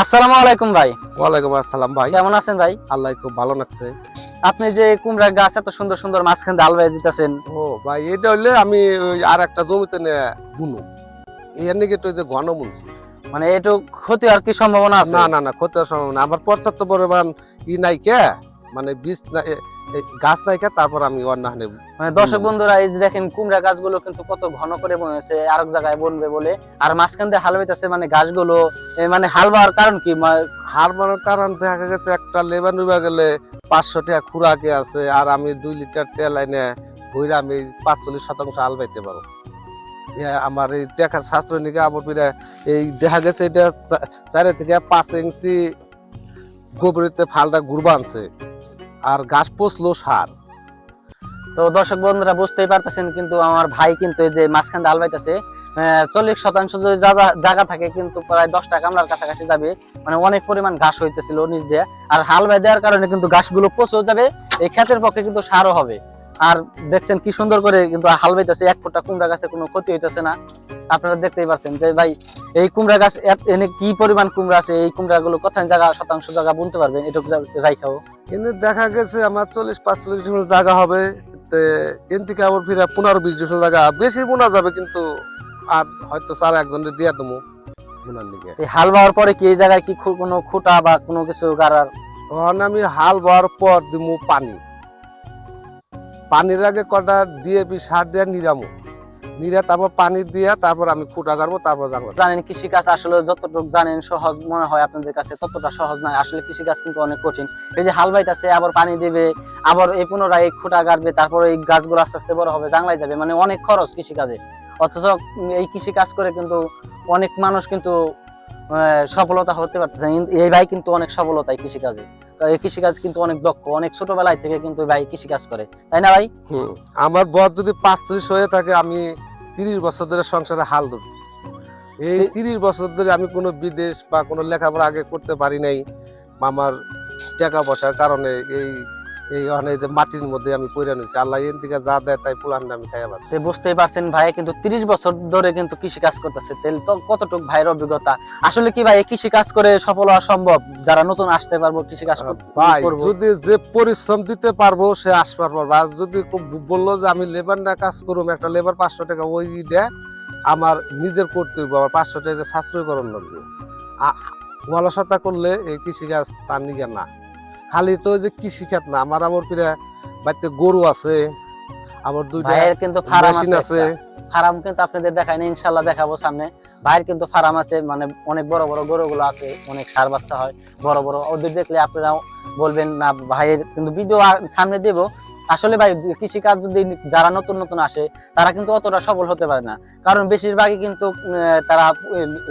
আসসালামু আলাইকুম ভাই। ওয়ালাইকুম আসসালাম ভাই। কেমন আছেন ভাই? আল্লাহ খুব ভালো লাগছে। আপনি যে কুমড়া গাছ এত সুন্দর সুন্দর মাঝখান দিয়ে আলবাই দিতেছেন। ও ভাই এটা হইলে আমি আর একটা জমিতে বুনু। এর নাকি তো যে ঘন বুনছি। মানে এটু ক্ষতি আর কি সম্ভাবনা আছে? না না না ক্ষতি হওয়ার সম্ভাবনা আমার পর্যাপ্ত পরিমাণ ই নাই কে? মানে বীজ গাছ নাইকা তারপর আমি অন্য হানে মানে দর্শক বন্ধুরা এই যে দেখেন কুমড়া গাছগুলো কিন্তু কত ঘন করে বনেছে আর এক জায়গায় বনবে বলে। আর মাঝখান দিয়ে হাল মানে গাছগুলো মানে হাল বাওয়ার কারণ কি? হার কারণ দেখা গেছে একটা লেবার নিবা গেলে পাঁচশো টাকা খুরাকে আছে আর আমি দুই লিটার তেল এনে ভইরা আমি পাঁচচল্লিশ শতাংশ হাল পাইতে পারব। আমার এই টাকা সাশ্রয় নিকে আবার এই দেখা গেছে এটা চারি থেকে পাঁচ ইঞ্চি গোবরিতে ফালটা ঘুরবা আনছে আর গাছ পচলো সার। তো দর্শক বন্ধুরা, বুঝতেই পারতেছেন কিন্তু আমার ভাই কিন্তু এই যে মাঝখান দিয়ে আলবাইতেছে বাইতেছে চল্লিশ শতাংশ যদি জায়গা জায়গা থাকে কিন্তু প্রায় দশটা কামলার কাছাকাছি যাবে। মানে অনেক পরিমাণ ঘাস হইতেছিল নিজ দিয়ে। আর হাল বাই দেওয়ার কারণে কিন্তু ঘাসগুলো পচেও যাবে, এই ক্ষেতের পক্ষে কিন্তু সারও হবে। আর দেখছেন কি সুন্দর করে কিন্তু হাল বাইতেছে এক ফোঁটা কুমড়া গাছে কোনো ক্ষতি হইতেছে না। আপনারা দেখতেই পাচ্ছেন যে ভাই এই কুমড়া গাছ এনে কি পরিমাণ কুমড়া আছে এই কুমড়া গুলো কোথায় জায়গা শতাংশ জায়গা বুনতে পারবেন? এটুকু রাইখাও কিন্তু দেখা গেছে আমার চল্লিশ পাঁচচল্লিশ জায়গা হবে তে এন থেকে আবার ফিরে পনেরো বিশ জন জায়গা। বেশি বোনা যাবে কিন্তু আর হয়তো স্যার একজনের দিয়া বোনার দিকে এই হাল বাওয়ার পরে কি এই জায়গায় কি কোনো খুঁটা বা কোনো কিছু গাড়ার? তখন আমি হাল বোয়ার পর দিমু পানি। পানির আগে কটা ডিএপি সার দেওয়া নিরামু। নিরা তারপর পানি দিয়া তারপর আমি ফুটা কাটবো তারপর জানব। জানেন কৃষি কাজ আসলে যতটুকু জানেন সহজ মনে হয় আপনাদের কাছে, ততটা সহজ নয়। আসলে কৃষি কাজ কিন্তু অনেক কঠিন। এই যে হাল বাইতেছে, আবার পানি দিবে, আবার এই পুনরায় এই খুঁটা গাড়বে, তারপর এই গাছগুলো আস্তে আস্তে বড় হবে জাংলায় যাবে। মানে অনেক খরচ কৃষি কাজে অথচ এই কৃষি কাজ করে কিন্তু অনেক মানুষ কিন্তু সফলতা হতে পারতেছে এই ভাই কিন্তু অনেক সফলতা এই কৃষি এই কৃষিকাজ কিন্তু অনেক দক্ষ। অনেক ছোটবেলায় থেকে কিন্তু ভাই কৃষিকাজ করে। তাই না ভাই? আমার বয়স যদি পাঁচত্রিশ হয়ে থাকে আমি তিরিশ বছর ধরে সংসারে হাল ধরছি। এই এই- তিরিশ বছর ধরে আমি কোনো বিদেশ বা কোনো লেখাপড়া আগে করতে পারি নাই। আমার টাকা পয়সার কারণে এই এই যে মাটির মধ্যে আমি নিয়েছি আল্লাহ এন থেকে যা দেয় তাই পুলান আমি খাইয়া পাচ্ছি বুঝতেই পারছেন ভাই কিন্তু তিরিশ বছর ধরে কিন্তু কৃষি কাজ করতেছে। তেল তো কতটুক ভাইয়ের অভিজ্ঞতা? আসলে কি ভাই কৃষি কাজ করে সফল হওয়া সম্ভব? যারা নতুন আসতে পারব কৃষি কাজ ভাই যদি যে পরিশ্রম দিতে পারব সে আসবার পারব। আর যদি বলল যে আমি লেবার না কাজ করুম একটা লেবার পাঁচশো টাকা ওই দেয় আমার নিজের করতে হইব আমার পাঁচশো টাকা সাশ্রয়করণ লাগবে। করলে এই কৃষিকাজ তার নিগে না। খালি তো যে কৃষিখাত না আমার আবার ফিরে বাড়িতে গরু আছে আমার দুইটা ভাইয়ের কিন্তু ফার্ম আছে ফার্ম কিন্তু আপনাদের দেখাই না ইনশাল্লাহ দেখাবো সামনে। ভাইয়ের কিন্তু ফার্ম আছে মানে অনেক বড় বড় গরুগুলো আছে অনেক সার বাচ্চা হয় বড় বড়। ওদের দেখলে আপনারা বলবেন না ভাইয়ের কিন্তু ভিডিও সামনে দেবো। আসলে ভাই কৃষি কাজ যদি যারা নতুন নতুন আসে তারা কিন্তু অতটা সফল হতে পারে না। কারণ বেশিরভাগই কিন্তু তারা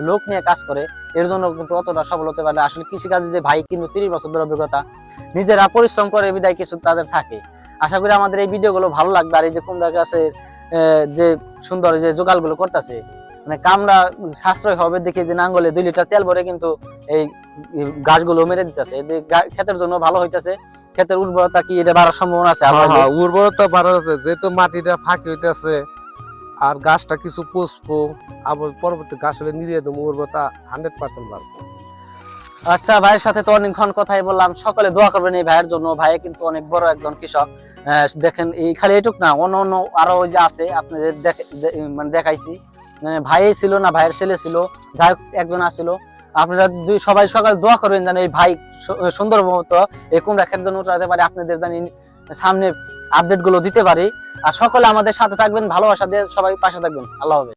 লোক নিয়ে কাজ করে এর জন্য কিন্তু অতটা সফল হতে পারে আসলে কৃষি কাজে যে ভাই কিন্তু তিরিশ বছর ধরে অভিজ্ঞতা নিজেরা পরিশ্রম করে বিদায় কিছু তাদের থাকে। আশা করি আমাদের এই ভিডিওগুলো ভালো লাগবে। আর এই যে কুমড়া গাছের যে সুন্দর যে জোগাড়গুলো করতেছে মানে কামড়া সাশ্রয় হবে দেখে যে নাঙ্গলে দুই লিটার তেল ভরে কিন্তু এই গাছগুলো মেরে দিতেছে। ক্ষেতের জন্য ভালো হইতেছে। ক্ষেতের উর্বরতা কি এটা বাড়ার সম্ভাবনা আছে? হ্যাঁ, উর্বরতা বাড়া আছে। যেহেতু মাটিটা ফাঁকি হইতেছে আর গাছটা কিছু পুষবো, আবার পরবর্তী গাছ হলে নিয়ে দেবো, উর্বরতা হান্ড্রেড পার্সেন্ট বাড়বে। আচ্ছা ভাইয়ের সাথে তো অনেকক্ষণ কথাই বললাম। সকলে দোয়া করবেন এই ভাইয়ের জন্য। ভাই কিন্তু অনেক বড় একজন কৃষক। দেখেন, এই খালি এটুক না, অন্য অন্য আরও যে আছে, আপনাদের মানে দেখাইছি। মানে ভাই ছিল না, ভাইয়ের ছেলে ছিল। যাই একজন আসছিল আপনারা দুই সবাই সকাল দোয়া করবেন যেন এই ভাই সুন্দর মতো এই কুমড়া জন্য উঠাতে পারে, আপনাদের জানি সামনে আপডেটগুলো দিতে পারি। আর সকলে আমাদের সাথে থাকবেন ভালোবাসা দিয়ে সবাই পাশে থাকবেন। আল্লাহ হাফেজ।